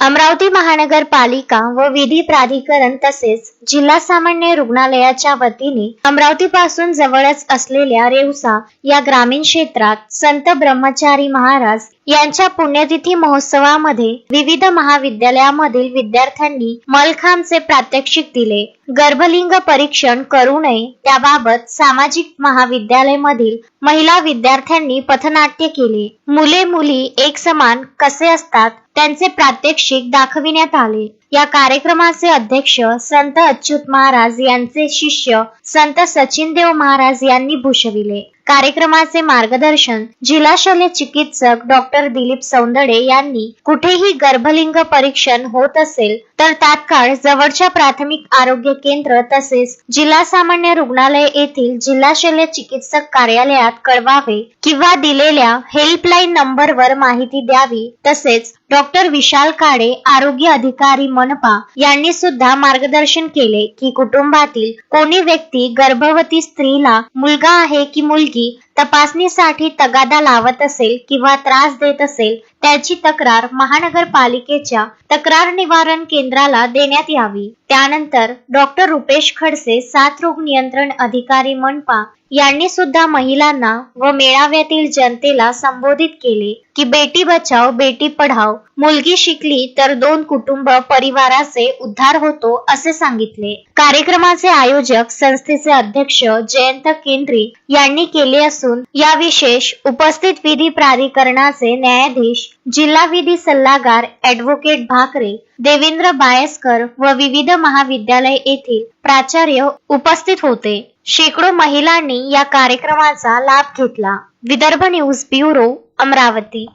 अमरावती महानगरपालिका व विधी प्राधिकरण तसेच जिल्हा सामान्य रुग्णालयाच्या वतीने अमरावती पासून जवळच असलेल्या रेवसा या ग्रामीण क्षेत्रात संत ब्रह्मचारी महाराज यांच्या पुण्यतिथी महोत्सवामध्ये विविध महाविद्यालयामधील विद्यार्थ्यांनी मलखांबचे प्रात्यक्षिक दिले. गर्भलिंग परीक्षण करू नये त्याबाबत सामाजिक महाविद्यालय मधील महिला विद्यार्थ्यांनी पथनाट्य केले. मुले मुली एक समान कसे असतात त्यांचे प्रात्यक्षिक दाखविण्यात आले. या कार्यक्रमाचे अध्यक्ष संत अच्युत महाराज यांचे शिष्य संत सचिन देव महाराज यांनी भूषविले. कार्यक्रमाचे मार्गदर्शन जिल्हा शल्य चिकित्सक डॉक्टर दिलीप सौंदडे यांनी. कुठेही गर्भलिंग परीक्षण होत असेल तर तात्काळ जवळच्या प्राथमिक आरोग्य केंद्र तसेच जिल्हा सामान्य रुग्णालय येथील जिल्हा शल्य चिकित्सक कार्यालयात कळवावे किंवा दिलेल्या हेल्पलाईन नंबरवर माहिती द्यावी. तसेच डॉक्टर विशाल काडे आरोग्य अधिकारी मनपा यांनी सुद्धा मार्गदर्शन केले की कुटुंबातील कोणी व्यक्ती गर्भवती स्त्रीला मुलगा आहे की मुलगी तपासणीसाठी तगादा लावत असेल किंवा त्रास देत असेल त्याची तक्रार महानगरपालिकेच्या तक्रार निवारण केंद्राला देण्यात यावी. त्यानंतर डॉक्टर रुपेश खडसे साथ रोग नियंत्रण अधिकारी मनपा यांनी सुद्धा महिलांना व मेळाव्यातील जनतेला संबोधित केले की बेटी बचाव बेटी पढाव मुलगी शिकली तर दोन कुटुंब परिवाराचे उद्धार होतो असे सांगितले. कार्यक्रमाचे आयोजक संस्थेचे अध्यक्ष जयंत केंद्री यांनी केले असून या विशेष उपस्थित विधी प्राधिकरणाचे न्यायाधीश जिल्हा विधी सल्लागार ऍडव्होकेट भाकरे देवेंद्र बायस्कर व विविध महाविद्यालय येथील प्राचार्य उपस्थित होते. शेकडो महिलांनी या कार्यक्रमाचा लाभ घेतला. Vidarbha news bureau Amravati.